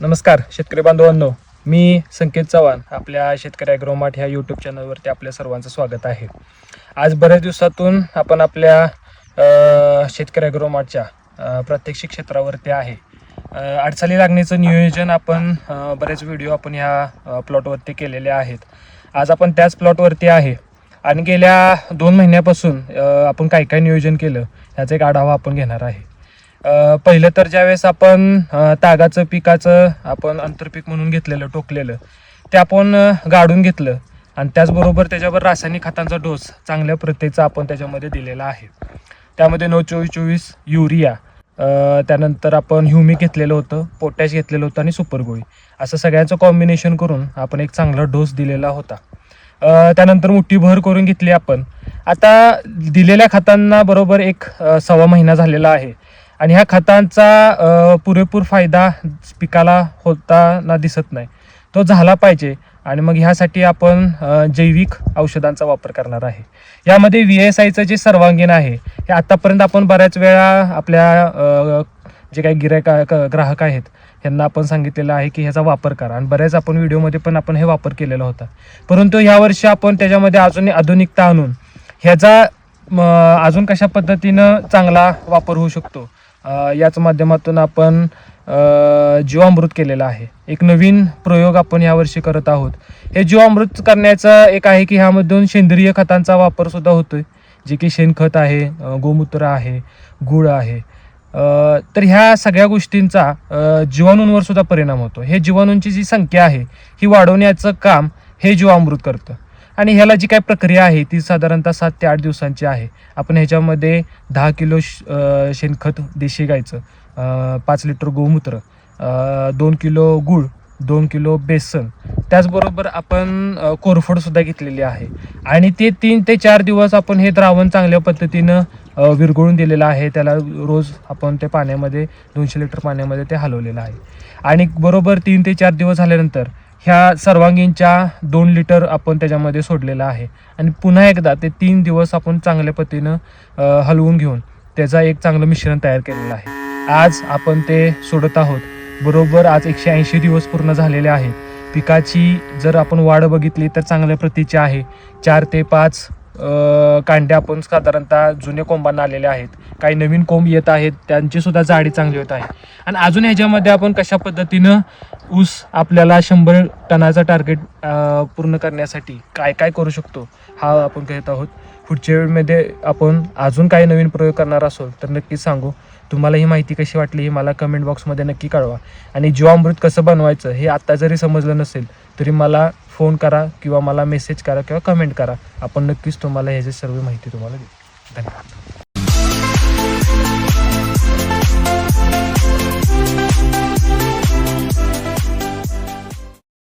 नमस्कार शेतकरी बांधवांनो. मी संकेत चव्हाण आपल्या शेतकरी ॲग्रोमार्ट ह्या यूट्यूब चॅनलवरती आपल्या सर्वांचं स्वागत आहे. आज बऱ्याच दिवसातून आपण आपल्या शेतकरी ॲग्रोमार्टच्या प्रात्यक्षिक क्षेत्रावरती आहे. अडचाली लागण्याचं नियोजन आपण बरेच व्हिडिओ आपण ह्या प्लॉटवरती केलेले आहेत. आज आपण त्याच प्लॉटवरती आहे. आणि गेल्या दोन महिन्यापासून आपण काय काय नियोजन केलं ह्याचा एक आढावा आपण घेणार आहे. पहिलं तर ज्यावेळेस आपण तागाचं पिकाचं आपण आंतरपीक म्हणून घेतलेलं टोकलेलं ते आपण गाडून घेतलं. आणि त्याचबरोबर त्याच्यावर रासायनिक खतांचा डोस चांगल्या प्रतीचा आपण त्याच्यामध्ये दिलेला आहे. त्यामध्ये नऊ चोवीस चोवीस युरिया त्यानंतर आपण ह्युमिक घेतलेलं होतं पोटॅश घेतलेलं होतं आणि सुपरगोळी. असं सगळ्यांचं कॉम्बिनेशन करून आपण एक चांगला डोस दिलेला होता. त्यानंतर मोठी भर करून घेतली आपण. आता दिलेल्या खतांना बरोबर एक सव्वा महिना झालेला आहे. आणि ह्या खतांचा पुरेपूर फायदा पिकाला होताना दिसत नाही. तो झाला पाहिजे आणि मग ह्यासाठी आपण जैविक औषधांचा वापर करणार आहे. यामध्ये व्ही एस आयचं जे सर्वांगीण आहे हे आत्तापर्यंत आपण बऱ्याच वेळा आपल्या जे काही गिरायक ग्राहक आहेत यांना आपण सांगितलेलं आहे की ह्याचा वापर करा. आणि बऱ्याच आपण व्हिडिओमध्ये पण आपण हे वापर केलेला होता. परंतु यावर्षी आपण त्याच्यामध्ये अजून आधुनिकता आणून ह्याचा अजून कशा पद्धतीनं चांगला वापर होऊ शकतो याच माध्यमातून आपण जीवामृत केलेलं आहे. एक नवीन प्रयोग आपण यावर्षी करत आहोत. हे जीवामृत करण्याचं एक आहे की ह्यामधून सेंद्रिय खतांचा वापरसुद्धा होतो होतोय. जे की शेणखत आहे गोमूत्र आहे गुळ आहे. तर ह्या सगळ्या गोष्टींचा जीवाणूंवर सुद्धा परिणाम होतो. हे जीवाणूंची जी संख्या आहे ही वाढवण्याचं काम हे जीवामृत करतं. आणि ह्याला जी काय प्रक्रिया आहे ती साधारणतः सात ते आठ दिवसांची आहे. आपण ह्याच्यामध्ये दहा किलो श- शेणखत देशी गायचं पाच लिटर गोमूत्र दोन किलो गूळ दोन किलो बेसन त्याचबरोबर आपण कोरफडसुद्धा घेतलेली आहे. आणि ते तीन ते चार दिवस आपण हे द्रावण चांगल्या पद्धतीनं विरघळून दिलेलं आहे. त्याला रोज आपण ते पाण्यामध्ये दोनशे लिटर पाण्यामध्ये ते हलवलेलं आहे. आणि बरोबर तीन ते चार दिवस झाल्यानंतर ह्या सर्वांगींच्या दोन लिटर आपण त्याच्यामध्ये सोडलेलं आहे. आणि पुन्हा एकदा ते तीन दिवस आपण चांगल्या पद्धतीनं हलवून घेऊन त्याचा एक चांगलं मिश्रण तयार केलेलं आहे. आज आपण ते सोडत आहोत. बरोबर आज एकशे ऐंशी दिवस पूर्ण झालेले आहेत. पिकाची जर आपण वाढ बघितली तर चांगल्या प्रतीची आहे. चार ते पाच कांड्या आपण साधारणतः जुन्या कोंबांना आलेल्या आहेत. काही नवीन कोंब येत आहेत त्यांची सुद्धा जाडी चांगली होत आहे. आणि अजून ह्याच्यामध्ये आपण कशा पद्धतीनं ऊस आपल्याला शंभर टनाचा टार्गेट पूर्ण करण्यासाठी काय काय करू शकतो हा आपण कहत आहोत. पुढच्या वेळेमध्ये आपण अजून काही नवीन प्रयोग करणार असो तर नक्कीच सांगू. तुम्हाला ही माहिती कशी वाटली हे मला कमेंट बॉक्समध्ये नक्की कळवा. आणि जीवामृत कसं बनवायचं हे आत्ता जरी समजलं नसेल तरी मला फोन करा किंवा मला मेसेज करा किंवा कमेंट करा. आपण नक्कीच तुम्हाला ह्याची सर्व माहिती तुम्हाला देऊ. धन्यवाद.